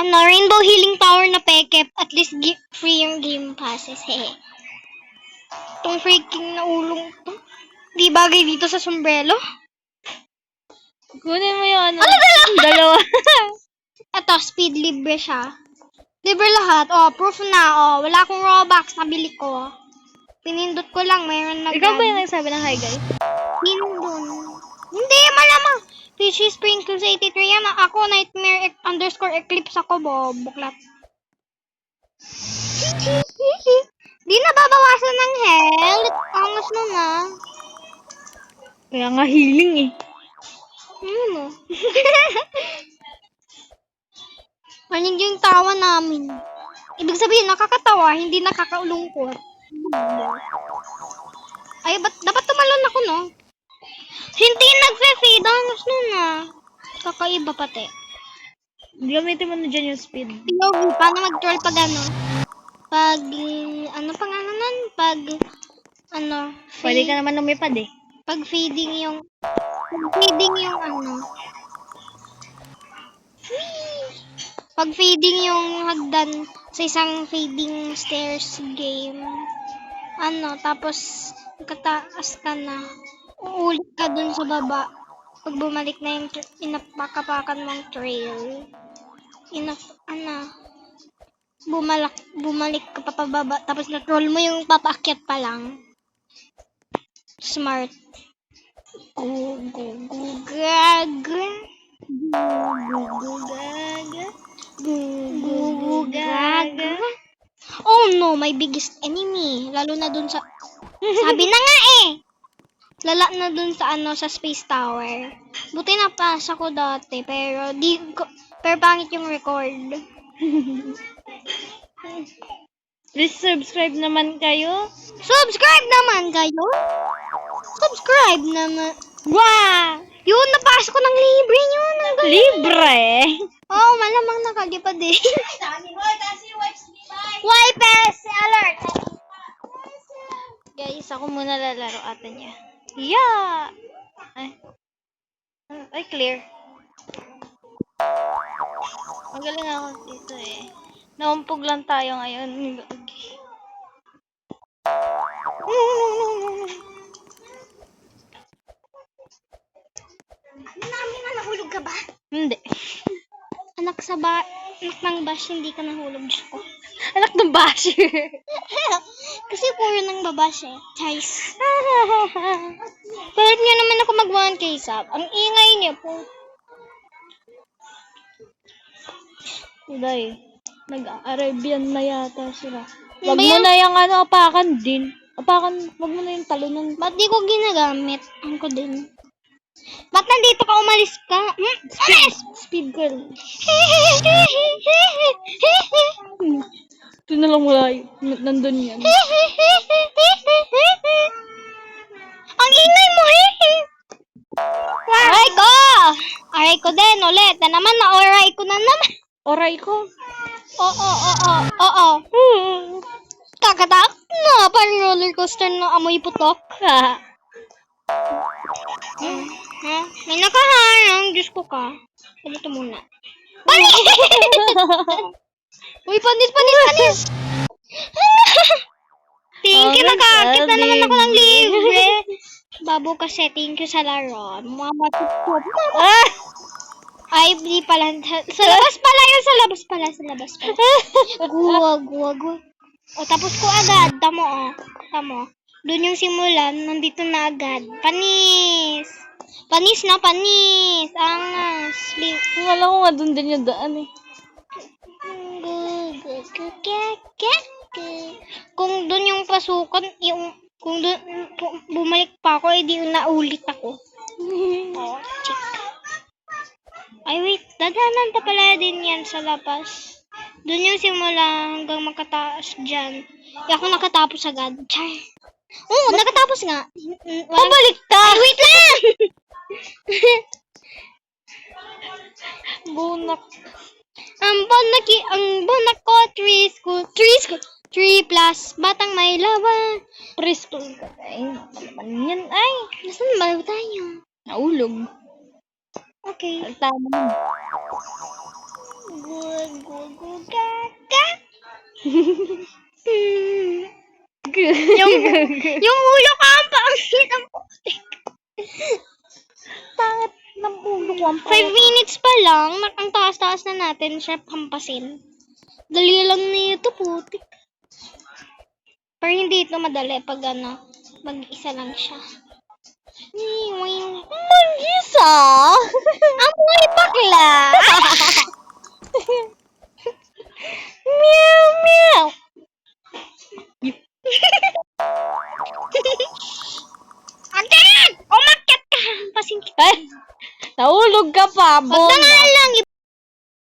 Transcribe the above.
ano, Rainbow Healing Tower na pekep. At least free yung game passes. Hehe. Itong freaking na ulong to. Di bagay dito sa sombrero. Kunin mo yung ano. Ano dalawa? Dalawa. Ito, speed libre siya. Libre lahat. Oh, proof na. Oh, wala akong Robux. Nabili ko. Pinindot ko lang. Mayroon na Ikaw ba yung nagsabi ng hi guys? Pindon. Hindi, malamang. Fishy Sprinkles 83 yan. Ako, Nightmare underscore Eclipse ako, bo. Buklat. Di na babawasan ng health. Angas nun ah. Kaya nga healing eh. Ano? Manig yung tawa namin. Ibig sabihin, nakakatawa, hindi nakakaulungkot. Ay, ba't dapat tumalon ako, no? Hindi nagfe-fade. Angas nun ah. Kakaiba pati. Gamitin mo na dyan yung speed. POV, paano mag-troll pag ano? Pag, ano pang ano nun? Pag, ano? Pwede fade- ka naman lumipad eh. Pag feeding yung, pag feeding yung ano? Pag feeding yung hagdan sa isang feeding stairs game, ano, tapos kataas ka na, uulit ka dun sa baba. Pag bumalik na yung inapakapakan mong trail, inap, ano, bumalak, bumalik ka pa pababa, tapos na-troll mo yung papaakyat pa lang. Smart. Gu gu gu gag. Gu gu gu gag. Gu gu gu gag. Oh no, my biggest enemy. Lalo na dun sa... Sabi na nga eh! Lala na dun sa ano, sa Space Tower. Buti napasa ko dati, pero di ko... Pero pangit yung record. Please subscribe naman kayo. Subscribe naman kayo! Subscribe naman. Wow! Yun, napasok ko ng libre yun. Ang galing. Libre! Oo, oh, malamang nakalipad eh. Wipes! Alert! Guys, ako muna lalaro ata niya. Yeah! Ay. Ay, clear. Magaling ako dito eh. Naumpog lang tayo ngayon. Okay. Namin na nahulog ka ba? Hindi. Anak sa ba... Anak ng bash, hindi ka nahulog. Diyos ko. Anak ng basher. Kasi puro ng babash eh. Guys. Kahit nga naman ako mag 1k sub. Ang ingay niya po. Uday. Nag-Arabian na yata sila. Ano Wag mo na yung ano, apakan din. Apakan, wag mo na yung talunan. Ba't di ko ginagamit? Ang ko din. Ba't nandito ka umalis ka? Hmm? Umalis! Speed girl. Ito na lang wala Nandun yan. Ang ingay mo, hehe! Aray ko! Aray ko din, ulit. Na naman, na-oray ko na naman. Oray ko. Oo, oo, oo, oo. Kakatak na, parang roller coaster na amoy putok. Hmm. Ha? May nakaharang, Diyos ko ka. Ganito muna. Panis! Uy, panis, panis, panis! thank you, nakakit na naman ako ng libre. Babo kasi, thank you sa laro. Mga matutup. ah! Ay, di pala. Sa labas pala yun, sa labas pala, sa labas pala. Guwa, guwa, guwa. O, tapos ko agad. Tamo, o. Tamo. Doon yung simulan, nandito na agad. Panis! Panis na, panis! Angas! Akala ko nga dun din yung daan eh. Kung doon yung pasukan, yung kung doon bumalik pa ako, edi naulit ako. Oh, check. Ay, wait. Dadaanan pa pala din yan sa labas. Doon yung simula hanggang makataas dyan. Di ako nakatapos agad. Char. Oo, nakatapos nga. Pabalik ta! Ay, wait lang! Bunak. Ang bonaki, ang bonak ko, three school, three school, three plus, batang may laban. Preschool ka. Ay, naman yan. Ay, Nasaan ba tayo? naulog. Okay. Tama. Gug, gug, gug, gaga. yung, yung ulo ko ang pangit ang putik. Pangit ng ulo ko. Five minutes pa lang, ang taas-taas na natin siya hampasin. Dali lang nito, putik. Pero hindi ito madali pag ano, mag-isa lang siya. Mag-isa? Amoy bakla! Agad! Umakyat